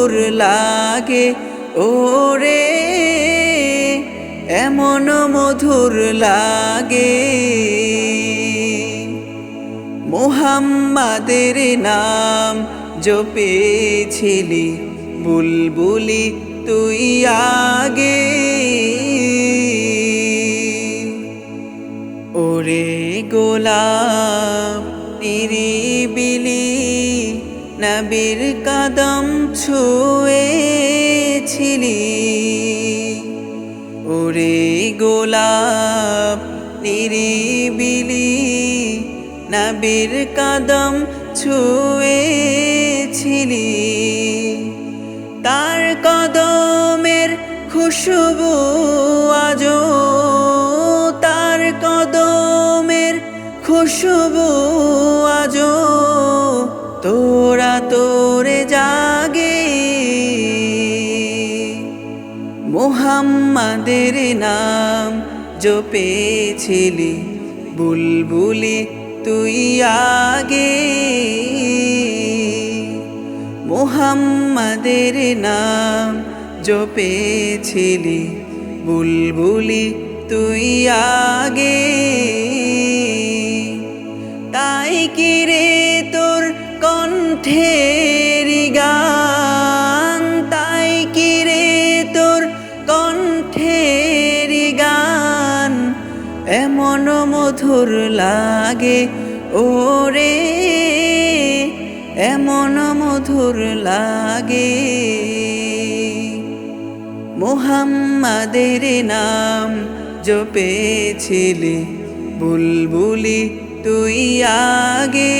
মধুর লাগে, ওরে, এমন মধুর লাগে। মোহাম্মাদের নাম জপেছিলি, বুলবুলি তুই আগে। ওরে গোলাপ নিরিবিলি নবীর কদম ছুঁয়েছিলি। ওরে গোলাপ নিরিবিলি, নবীর কদম ছুঁয়েছিলি। তার কদমের খুশবু আজো তার কদমের খুশবু আজো তোরা তোরে জাগে। মোহাম্মাদের নাম জপেছিলি, বুলবুলি তুই আগে। মোহাম্মাদের নাম জপেছিলি, বুলবুলি তুই আগে। তাই কি রে তোর কণ্ঠের গান, তাই কি রে তোর কণ্ঠের গান? এমন মধুর লাগে, ওরে, এমন মধুর লাগে। মোহাম্মাদের নাম জপেছিলি, বুলবুলি তুই আগে।